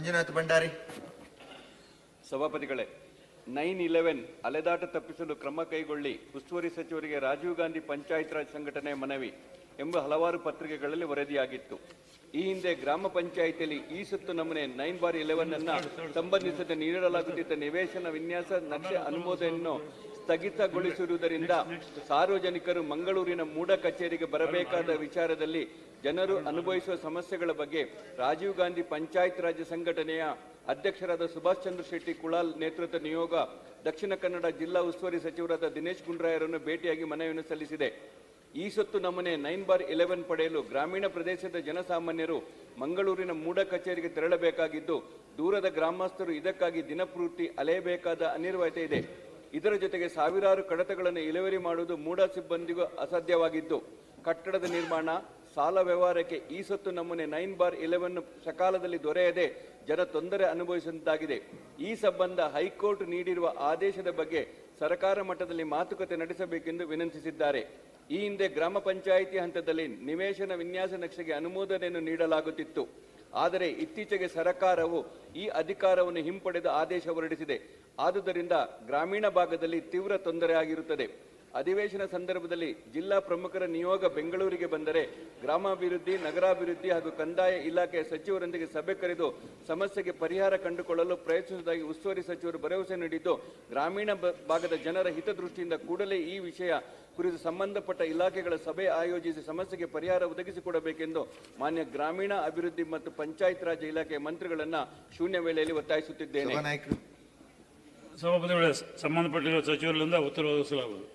ಮಂಜುನಾಥ್ ಭಂಡಾರಿ. ಸಭಾಪತಿಗಳೇ, nine eleven ಅಲೆದಾಟ ತಪ್ಪಿಸಲು ಕ್ರಮ ಕೈಗೊಳ್ಳಿ ಉಸ್ತುವಾರಿ ಸಚಿವರಿಗೆ ರಾಜೀವ್ ಗಾಂಧಿ ಪಂಚಾಯತ್ ರಾಜ್ ಸಂಘಟನೆ ಮನವಿ. ಎಂಬ ಹಲವಾರು ಪತ್ರಿಕೆಗಳಲ್ಲಿ ವರದಿಯಾಗಿತ್ತು. ಈ ಹಿಂದೆ ಗ್ರಾಮ ಪಂಚಾಯಿತಿಯಲ್ಲಿ ಈ ಸುತ್ತು ನಮೂನೆ ನೈನ್ ಬಾರ್ ಇಲೆವೆನ್ ಅನ್ನ ಸಂಬಂಧಿಸಿದ ನೀಡಲಾಗುತ್ತಿದ್ದ ನಿವೇಶನ ವಿನ್ಯಾಸ ನಕ್ಷೆ ಅನುಮೋದನೆಯನ್ನು ಸ್ಥಗಿತಗೊಳಿಸಿರುವುದರಿಂದ ಸಾರ್ವಜನಿಕರು ಮಂಗಳೂರಿನ ಮೂಡ ಕಚೇರಿಗೆ ಬರಬೇಕಾದ ವಿಚಾರದಲ್ಲಿ ಜನರು ಅನುಭವಿಸುವ ಸಮಸ್ಯೆಗಳ ಬಗ್ಗೆ ರಾಜೀವ್ ಗಾಂಧಿ ಪಂಚಾಯತ್ ರಾಜ್ ಸಂಘಟನೆಯ ಅಧ್ಯಕ್ಷರಾದ ಸುಭಾಷ್ ಚಂದ್ರ ಶೆಟ್ಟಿ ಕುಳಾಲ್ ನೇತೃತ್ವ ನಿಯೋಗ ದಕ್ಷಿಣ ಕನ್ನಡ ಜಿಲ್ಲಾ ಉಸ್ತುವಾರಿ ಸಚಿವರಾದ ದಿನೇಶ್ ಗುಂಡ್ರಾಯರನ್ನು ಭೇಟಿಯಾಗಿ ಮನವಿಯನ್ನು ಸಲ್ಲಿಸಿದೆ. ಈ ಸೊತ್ತು ನಮ್ಮನೆ ನೈನ್ ಬಾರ್ ಇಲೆವೆನ್ ಪಡೆಯಲು ಗ್ರಾಮೀಣ ಪ್ರದೇಶದ ಜನಸಾಮಾನ್ಯರು ಮಂಗಳೂರಿನ ಮೂಡ ಕಚೇರಿಗೆ ತೆರಳಬೇಕಾಗಿದ್ದು, ದೂರದ ಗ್ರಾಮಸ್ಥರು ಇದಕ್ಕಾಗಿ ದಿನಪೂರ್ತಿ ಅಲೆಯಬೇಕಾದ ಅನಿವಾರ್ಯತೆ ಇದೆ. ಇದರ ಜೊತೆಗೆ ಸಾವಿರಾರು ಕಡತಗಳನ್ನು ಇಳುವರಿ ಮಾಡುವುದು ಮೂಡ ಸಿಬ್ಬಂದಿಗೂ ಅಸಾಧ್ಯವಾಗಿದ್ದು, ಕಟ್ಟಡದ ನಿರ್ಮಾಣ ಸಾಲ ವ್ಯವಹಾರಕ್ಕೆ ಈ ಸತ್ತು ನಮೂನೆ ನೈನ್ ಬಾರ್ ಇಲೆವೆನ್ ಸಕಾಲದಲ್ಲಿ ದೊರೆಯದೆ ಜನ ತೊಂದರೆ ಅನುಭವಿಸಿದಂತಾಗಿದೆ. ಈ ಸಂಬಂಧ ಹೈಕೋರ್ಟ್ ನೀಡಿರುವ ಆದೇಶದ ಬಗ್ಗೆ ಸರ್ಕಾರ ಮಟ್ಟದಲ್ಲಿ ಮಾತುಕತೆ ನಡೆಸಬೇಕೆಂದು ವಿನಂತಿಸಿದ್ದಾರೆ. ಈ ಹಿಂದೆ ಗ್ರಾಮ ಪಂಚಾಯಿತಿ ಹಂತದಲ್ಲಿ ನಿವೇಶನ ವಿನ್ಯಾಸ ನಕ್ಷೆಗೆ ಅನುಮೋದನೆಯನ್ನು ನೀಡಲಾಗುತ್ತಿತ್ತು. ಆದರೆ ಇತ್ತೀಚೆಗೆ ಸರ್ಕಾರವು ಈ ಅಧಿಕಾರವನ್ನು ಹಿಂಪಡೆದು ಆದೇಶ ಹೊರಡಿಸಿದೆ. ಆದುದರಿಂದ ಗ್ರಾಮೀಣ ಭಾಗದಲ್ಲಿ ತೀವ್ರ ತೊಂದರೆ ಆಗಿರುತ್ತದೆ. ಅಧಿವೇಶನ ಸಂದರ್ಭದಲ್ಲಿ ಜಿಲ್ಲಾ ಪ್ರಮುಖರ ನಿಯೋಗ ಬೆಂಗಳೂರಿಗೆ ಬಂದರೆ ಗ್ರಾಮಾಭಿವೃದ್ಧಿ ನಗರಾಭಿವೃದ್ಧಿ ಹಾಗೂ ಕಂದಾಯ ಇಲಾಖೆಯ ಸಚಿವರೊಂದಿಗೆ ಸಭೆ ಕರೆದು ಸಮಸ್ಯೆಗೆ ಪರಿಹಾರ ಕಂಡುಕೊಳ್ಳಲು ಪ್ರಯತ್ನಿಸುವುದಾಗಿ ಉಸ್ತುವಾರಿ ಸಚಿವರು ಭರವಸೆ ನೀಡಿದ್ದು ಗ್ರಾಮೀಣ ಭಾಗದ ಜನರ ಹಿತದೃಷ್ಟಿಯಿಂದ ಕೂಡಲೇ ಈ ವಿಷಯ ಕುರಿತು ಸಂಬಂಧಪಟ್ಟ ಇಲಾಖೆಗಳ ಸಭೆ ಆಯೋಜಿಸಿ ಸಮಸ್ಯೆಗೆ ಪರಿಹಾರ ಒದಗಿಸಿಕೊಡಬೇಕೆಂದು ಮಾನ್ಯ ಗ್ರಾಮೀಣ ಅಭಿವೃದ್ಧಿ ಮತ್ತು ಪಂಚಾಯತ್ ರಾಜ್ ಇಲಾಖೆಯ ಮಂತ್ರಿಗಳನ್ನು ಶೂನ್ಯ ವೇಳೆಯಲ್ಲಿ ಒತ್ತಾಯಿಸುತ್ತಿದ್ದೇನೆ. ಸಂಬಂಧಪಟ್ಟಿರುವ ಸಚಿವರಿಂದ ಉತ್ತರ ಒದಗಿಸಲಾಗುವುದು.